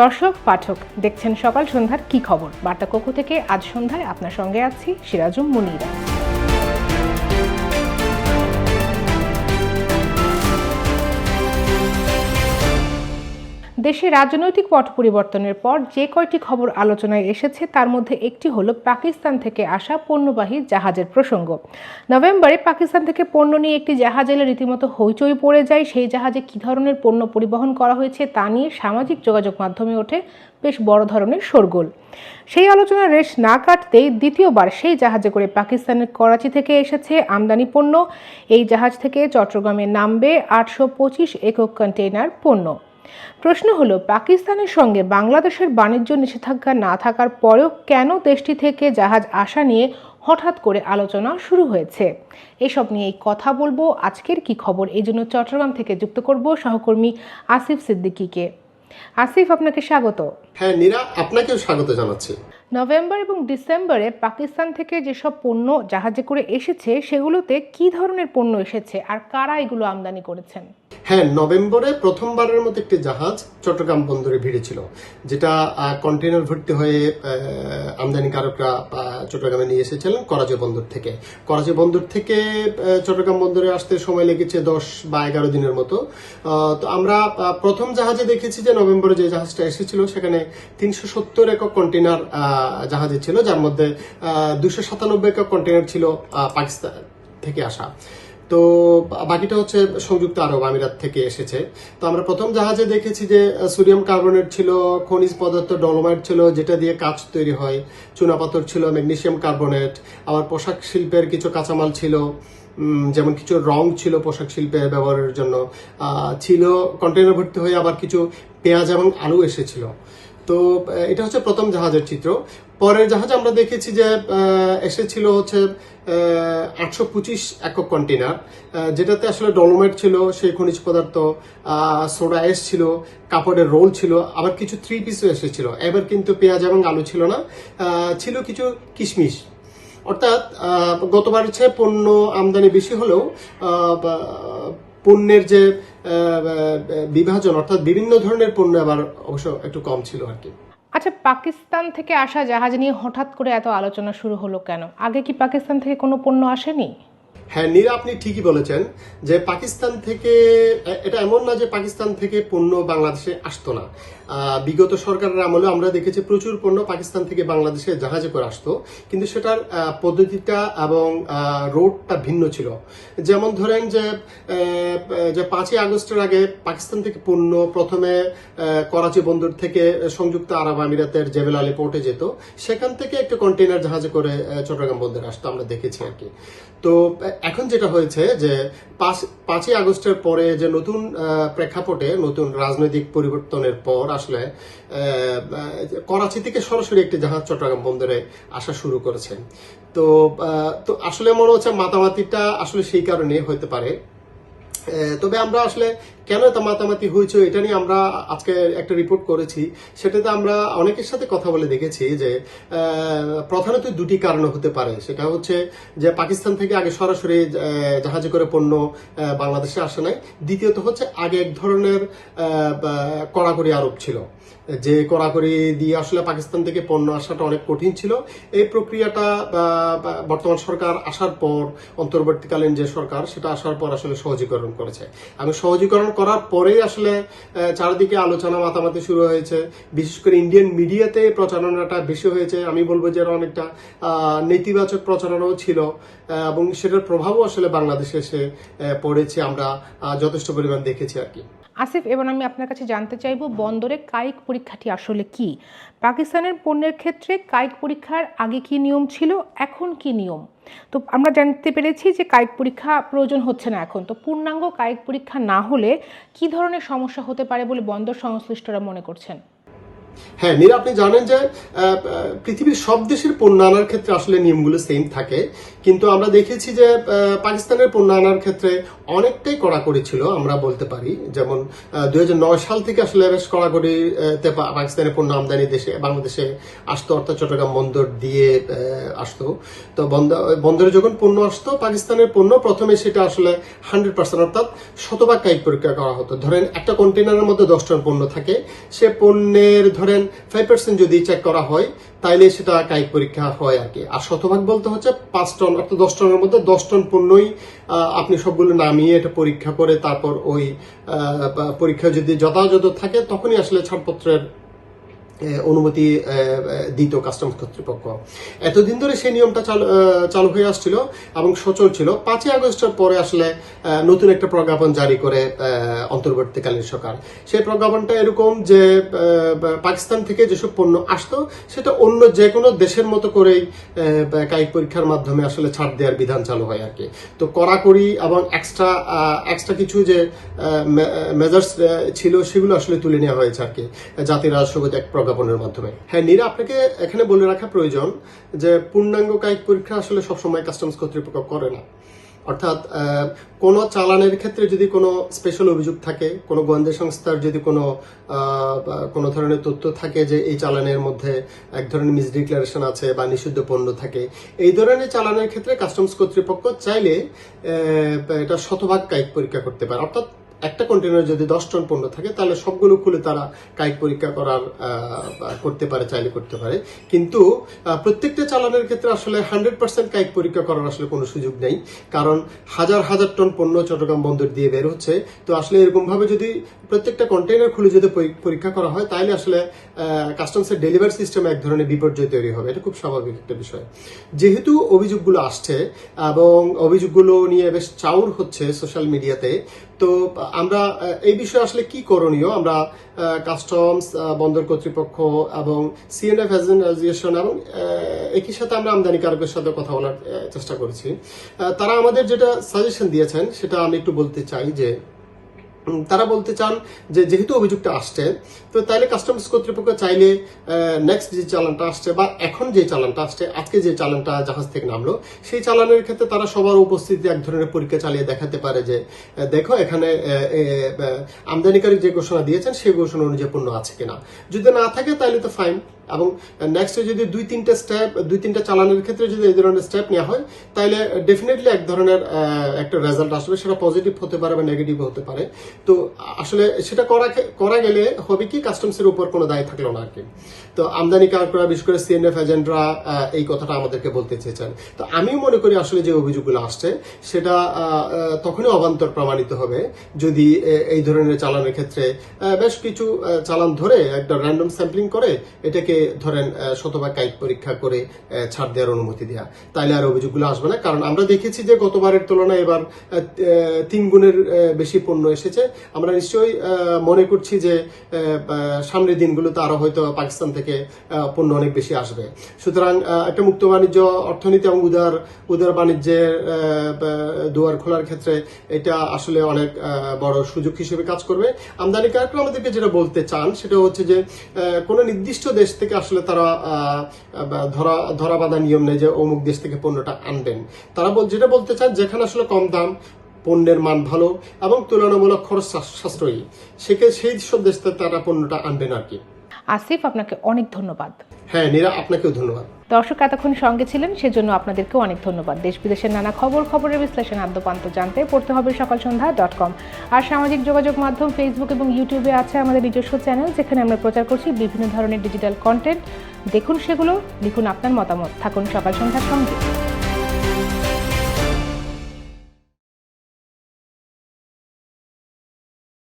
দর্শক, পাঠক, দেখছেন সকাল সন্ধ্যার কি খবর? বার্তা কক্ষ থেকে আজ সন্ধ্যায় আপনার সঙ্গে আছি সিরাজুম মুনিরা। দেশে রাজনৈতিক পট পরিবর্তনের পর যে কয়টি খবর আলোচনায় এসেছে, তার মধ্যে একটি হলো পাকিস্তান থেকে আসা পণ্যবাহী জাহাজের প্রসঙ্গ। নভেম্বরে পাকিস্তান থেকে পণ্য নিয়ে একটি জাহাজ এলে রীতিমতো হইচই পড়ে যায়। সেই জাহাজে কী ধরনের পণ্য পরিবহন করা হয়েছে, তা নিয়ে সামাজিক যোগাযোগ মাধ্যমে ওঠে বেশ বড় ধরনের শোরগোল। সেই আলোচনার রেশ না কাটতেই দ্বিতীয়বার সেই জাহাজে করে পাকিস্তানের করাচি থেকে এসেছে আমদানি পণ্য। এই জাহাজ থেকে চট্টগ্রামে নামবে আটশো পঁচিশ একক কন্টেইনার পণ্য। প্রশ্ন হলো পাকিস্তানের সঙ্গে বাংলাদেশের বাণিজ্য নিষেধাজ্ঞা না থাকার পরেও কেন দেশটি থেকে জাহাজ আসা নিয়ে হঠাৎ করে আলোচনা শুরু হয়েছে? এসব নিয়েই কথা বলব। আজকের কি খবর? এই জন্য চট্টগ্রাম থেকে যুক্ত করব সহকর্মী আসিফ সিদ্দিকীকে। আসিফ আপনাকে স্বাগত। হ্যাঁ নীরা আপনাকেও স্বাগত জানাচ্ছি। নভেম্বর এবং ডিসেম্বরে পাকিস্তান থেকে যেসব পণ্য জাহাজে করে এসেছে সেগুলোতে কি ধরনের পণ্য এসেছে? আর কারা এগুলো আমদানি করেছেন? হ্যাঁ নভেম্বরে প্রথমবারের মতো একটি জাহাজ চট্টগ্রাম বন্দরে ভিড়েছিল, যেটা কন্টেনার ভর্তি হয়ে আমদানিকারকরা চট্টগ্রামে নিয়ে এসেছিলেন করাচি বন্দর থেকে। করাচি বন্দর থেকে চট্টগ্রাম বন্দরে আসতে সময় লেগেছে দশ বা এগারো দিনের মতো। তো আমরা প্রথম জাহাজে দেখেছি যে নভেম্বরে যে জাহাজটা এসেছিল, সেখানে তিনশো সত্তর একক কন্টেনার জাহাজে ছিল, যার মধ্যে দুশো সাতানব্বই একক কন্টেনার ছিল পাকিস্তান থেকে আসা। তো বাকিটা হচ্ছে সংযুক্ত আরব আমিরাত থেকে এসেছে। তো আমরা প্রথম জাহাজে দেখেছি যে সোডিয়াম কার্বনেট ছিল, খনিজ পদার্থ ডলোমাইট ছিল, যেটা দিয়ে কাঁচ তৈরি হয়। চুনাপাথর ছিল ম্যাগনেশিয়াম কার্বনেট, আবার পোশাক শিল্পের কিছু কাঁচামাল ছিল যেমন কিছু রং ছিল পোশাক শিল্পে ব্যবহারের জন্য। ছিল কন্টেনার ভর্তি হয়ে আবার কিছু পেঁয়াজ এবং আলু এসেছিল। তো এটা হচ্ছে প্রথম জাহাজের চিত্র। পরের জাহাজ আমরা দেখেছি যে এসেছিল হচ্ছে আটশো পঁচিশ একক কন্টেনার যেটাতে আসলে ডলোমাইট ছিল, সেই খনিজ পদার্থ সোডা এস ছিল, কাপড়ের রোল ছিল, আবার কিছু থ্রি পিসও এসেছিল। এবার কিন্তু পেঁয়াজ এবং আলু ছিল না ছিল কিছু কিশমিশ। অর্থাৎ গতবার হচ্ছে পণ্য আমদানি বেশি হলেও পণ্যের যে বিভাজন অর্থাৎ বিভিন্ন ধরনের পণ্য আবার অবশ্য একটু কম ছিল আর কি। আচ্ছা পাকিস্তান থেকে আসা জাহাজ নিয়ে হঠাৎ করে এত আলোচনা শুরু হলো কেন? আগে কি পাকিস্তান থেকে কোনো পণ্য আসেনি? হ্যাঁ নীরা আপনি ঠিকই বলেছেন যে পাকিস্তান থেকে এটা এমন না যে পাকিস্তান থেকে পণ্য বাংলাদেশে আসতো না। বিগত সরকারের আমলে আমরা দেখেছি প্রচুর পণ্য পাকিস্তান থেকে বাংলাদেশে জাহাজে করে আসতো। কিন্তু সেটার পদ্ধতিটা এবং রোডটা ভিন্ন ছিল। যেমন ধরেন যে যে পাঁচই আগস্টের আগে পাকিস্তান থেকে পণ্য প্রথমে করাচি বন্দর থেকে সংযুক্ত আরব আমিরাতের জেবেল আলী পোর্টে যেত। সেখান থেকে একটা কন্টেনার জাহাজে করে চট্টগ্রাম বন্দরে আসতো, আমরা দেখেছি আর কি। তো, এখন যেটা হয়েছে যে, পাঁচ- পাঁচই আগস্টের পরে যে নতুন প্রেক্ষাপটে নতুন রাজনৈতিক পরিবর্তনের পর আসলে করাচি থেকে সরাসরি একটি জাহাজ চট্টগ্রাম বন্দরে আসা শুরু করেছে। তো তো আসলে মনে হচ্ছে মাতামাতিটা আসলে সেই কারণে হতে পারে। তবে আমরা আসলে কেন এত মাতামাতি হয়েছে এটা নিয়ে আমরা আজকে একটা রিপোর্ট করেছি। সেটাতে আমরা অনেকের সাথে কথা বলে দেখেছি যে প্রধানত দুটি কারণ হতে পারে। সেটা হচ্ছে যে, পাকিস্তান থেকে আগে সরাসরি জাহাজে করে পণ্য বাংলাদেশে আসে নাই। দ্বিতীয়ত হচ্ছে আগে এক ধরনের কড়াকড়ি আরোপ ছিল। যে কড়াকড়ি দিয়ে আসলে পাকিস্তান থেকে পণ্য আসাটা অনেক কঠিন ছিল। এই প্রক্রিয়াটা বর্তমান সরকার আসার পর, অন্তর্বর্তীকালীন যে সরকার, সেটা আসার পর আসলে সহজীকরণ করেছে। আমি সহজীকরণ করার পরেই আসলে চারিদিকে আলোচনা মাতামাতি শুরু হয়েছে। বিশেষ করে ইন্ডিয়ান মিডিয়াতে প্রচারণাটা বেশি হয়েছে। আমি বলব যে অনেকটা নেতিবাচক প্রচারণাও ছিল এবং সেটার প্রভাবও আসলে বাংলাদেশে এসে পড়েছে। আমরা যথেষ্ট পরিমাণ দেখেছি আর কি। আসিফ, এবার আমি আপনার কাছে জানতে চাইব, বন্দরে কায়িক পরীক্ষাটি আসলে কি? পাকিস্তানের পণ্যের ক্ষেত্রে কায়িক পরীক্ষার আগে কি নিয়ম ছিল, এখন কি নিয়ম? তো আমরা জানতে পেরেছি যে কায়িক পরীক্ষা প্রয়োজন হচ্ছে না এখন। তো পূর্ণাঙ্গ কায়িক পরীক্ষা না হলে কি ধরনের সমস্যা হতে পারে বলে বন্দর সংশ্লিষ্টরা মনে করছেন? হ্যাঁ নীরা আপনি জানেন যে পৃথিবীর সব দেশের পণ্য আনার ক্ষেত্রে আসলে নিয়মগুলো সেম থাকে। কিন্তু আমরা দেখেছি যে পাকিস্তানের পণ্য আনার ক্ষেত্রে অনেকটাই কড়াকড়ি ছিল আমরা বলতে পারি। যেমন দুই সাল থেকে আসলে বেশ কড়াকড়ি আহ, পাকিস্তানের পণ্য আমদানি দেশে বাংলাদেশে আসতো অর্থাৎ চট্টগ্রাম বন্দর দিয়ে আসতো। তো বন্দরে যখন পণ্য আসতো পাকিস্তানের পণ্য প্রথমে সেটা আসলে হান্ড্রেড পার্সেন্ট অর্থাৎ শতভাগ কায়িক পরীক্ষা করা হতো। ধরেন একটা কন্টেনারের মধ্যে দশ টন পণ্য থাকে। সে পণ্যের ধরেন ফাইভ পার্সেন্ট যদি চেক করা হয়, তাইলে সেটা কায়িক পরীক্ষা হয় আর কি। আর শতভাগ বলতে হচ্ছে পাঁচ টন, অর্থাৎ দশ টনের মধ্যে দশ টন পণ্যই আপনি সবগুলো নামিয়ে এটা পরীক্ষা করে তারপর ওই পরীক্ষা যদি যথাযথ থাকে, তখনই আসলে ছাড়পত্রের অনুমতি দিত কাস্টমস কর্তৃপক্ষ। এতদিন ধরে সেই নিয়মটা চালু চালু হয়ে আসছিল এবং সচল ছিল। পাঁচই আগস্টের পরে আসলে নতুন একটা প্রজ্ঞাপন জারি করে অন্তর্বর্তীকালীন সরকার। সেই প্রজ্ঞাপনটা এরকম যে পাকিস্তান থেকে যেসব পণ্য আসতো, সেটা অন্য যে কোনো দেশের মতো করেই কায়িক পরীক্ষার মাধ্যমে আসলে ছাড় দেওয়ার বিধান চালু হয় আর কি। তো কড়াকড়ি এবং এক্সট্রা এক্সট্রা কিছু যে মেজার্স ছিল, সেগুলো আসলে তুলে নেওয়া হয়েছে আর কি। জাতির রাজস্বগত এক প্রজ্ঞাপনের মাধ্যমে। হ্যাঁ নীরা, আপনাকে এখানে বলে রাখা প্রয়োজন যে পূর্ণাঙ্গ কায়িক পরীক্ষা আসলে সবসময় কাস্টমস কর্তৃপক্ষ করে না। অর্থাৎ কোনো চালানের ক্ষেত্রে যদি কোনো স্পেশাল অভিযোগ থাকে, কোনো গোয়েন্দা সংস্থার যদি কোনো কোনো ধরনের তথ্য থাকে যে এই চালানের মধ্যে এক ধরনের মিসডিক্লারেশন আছে বা নিষিদ্ধ পণ্য থাকে, এই ধরনের চালানের ক্ষেত্রে কাস্টমস কর্তৃপক্ষ চাইলে এটা শতভাগ কায়িক পরীক্ষা করতে পারে। অর্থাৎ একটা কন্টেনার যদি দশ টন পণ্য থাকে, তাহলে সবগুলো খুলে তারা কায়িক পরীক্ষা করার করতে পারে, চাইলে করতে পারে। কিন্তু প্রত্যেকটা চালানের ক্ষেত্রে আসলে হান্ড্রেড পার্সেন্ট কায়িক পরীক্ষা করার আসলে কোনো সুযোগ নেই। কারণ হাজার হাজার টন পণ্য চট্টগ্রাম বন্দর দিয়ে বের হচ্ছে। তো আসলে এরকমভাবে যদি প্রত্যেকটা কন্টেনার খুলে যদি পরী- পরীক্ষা করা হয়, তাহলে আসলে কাস্টমসের ডেলিভারি সিস্টেমে এক ধরনের বিপর্যয় তৈরি হবে। এটা খুব স্বাভাবিক একটা বিষয়। যেহেতু অভিযোগগুলো আসছে এবং অভিযোগগুলো নিয়ে বেশ চাউর হচ্ছে সোশ্যাল মিডিয়াতে তো, আমরা এই বিষয়ে আসলে কি করণীয়? আমরা কাস্টমস বন্দর কর্তৃপক্ষ এবং সিএনএফ অ্যাসোসিয়েশন এবং একই সাথে আমরা আমদানিকারকের সাথে কথা বলার চেষ্টা করেছি। তারা আমাদের যেটা সাজেশন দিয়েছেন, সেটা আমি একটু বলতে চাই যে তারা বলতে চান যে, যেহেতু অভিযোগটা আসছে, তো তাইলে কাস্টমস কর্তৃপক্ষ চাইলে নেক্সট যে চালানটা আসছে বা এখন যে চালানটা আসছে, আজকে যে চালানটা জাহাজ থেকে নামলো, সেই চালানের ক্ষেত্রে তারা সবার উপস্থিতি এক ধরনের পরীক্ষা চালিয়ে দেখাতে পারে যে দেখো এখানে আমদানিকারী যে ঘোষণা দিয়েছেন, সেই ঘোষণা অনুযায়ী পণ্য আছে কিনা। যদি না থাকে তাহলে তো ফাইন এবং নেক্সট যদি দুই তিনটা স্টেপ দুই তিনটা চালানোর ক্ষেত্রে যদি এই ধরনের স্টেপ নেওয়া হয় তাহলে ডেফিনেটলি এক ধরনের একটা রেজাল্ট আসবে। সেটা পজিটিভ হতে পারে বা নেগেটিভ হতে পারে। তো আসলে সেটা করা করা গেলে হবে কি কাস্টমসের উপর কোনো দায় থাকল না আর কি। তো আমদানিকারকরা বিশেষ করে সিএনএফ এজেন্টরা এই কথাটা আমাদেরকে বলতে চেয়েছেন। তো আমিও মনে করি আসলে যে অভিযোগগুলো আসছে, সেটা তখনই অবান্তর প্রমাণিত হবে যদি এই ধরনের চালানের ক্ষেত্রে বেশ কিছু চালান ধরে একটা র্যান্ডম স্যাম্পলিং করে, এটাকে ধরেন শতভাগ কায়িক পরীক্ষা করে ছাড় দেওয়ার অনুমতি দেওয়া তাইলে আর অভিযোগগুলো আসবে না। কারণ আমরা দেখেছি যে গতবারের তুলনায় এবার তিন গুণের বেশি পণ্য এসেছে। আমরা নিশ্চয়ই মনে করছি যে সামনের দিনগুলোতে আরও হয়তো পাকিস্তান থেকে পণ্য অনেক বেশি আসবে। সুতরাং একটা মুক্ত বাণিজ্য অর্থনীতি এবং উদার উদার বাণিজ্যের দুয়ার খোলার ক্ষেত্রে এটা আসলে অনেক বড় সুযোগ হিসেবে কাজ করবে। আমদানিকারকরা আমাদেরকে যেটা বলতে চান, সেটা হচ্ছে যে কোনো নির্দিষ্ট দেশ থেকে আসলে তারা ধরা ধরা বাঁধা নিয়ম নেই যে অমুক দেশ থেকে পণ্যটা আনবেন। তারা যেটা বলতে চান যেখানে আসলে কম দাম, পণ্যের মান ভালো এবং তুলনামূলক খরচ সাশ্রয়ী, সেকে, সেই সব দেশ থেকে তারা পণ্যটা আনবেন আর কি। আসিফ আপনাকে অনেক ধন্যবাদ। হ্যাঁ নীরা আপনাকেও ধন্যবাদ। দর্শক এতক্ষণ সঙ্গে ছিলেন সেজন্য আপনাদেরকেও অনেক ধন্যবাদ। দেশ বিদেশের নানা খবর খবরের বিশ্লেষণ আদ্যপান্ত জানতে পড়তে হবে সকাল সন্ধ্যা ডট কম আর সামাজিক যোগাযোগ মাধ্যম ফেসবুক এবং ইউটিউবে আছে আমাদের নিজস্ব চ্যানেল যেখানে আমরা প্রচার করছি বিভিন্ন ধরনের ডিজিটাল কন্টেন্ট দেখুন সেগুলো লিখুন আপনার মতামত। থাকুন সকাল সন্ধ্যার সঙ্গে।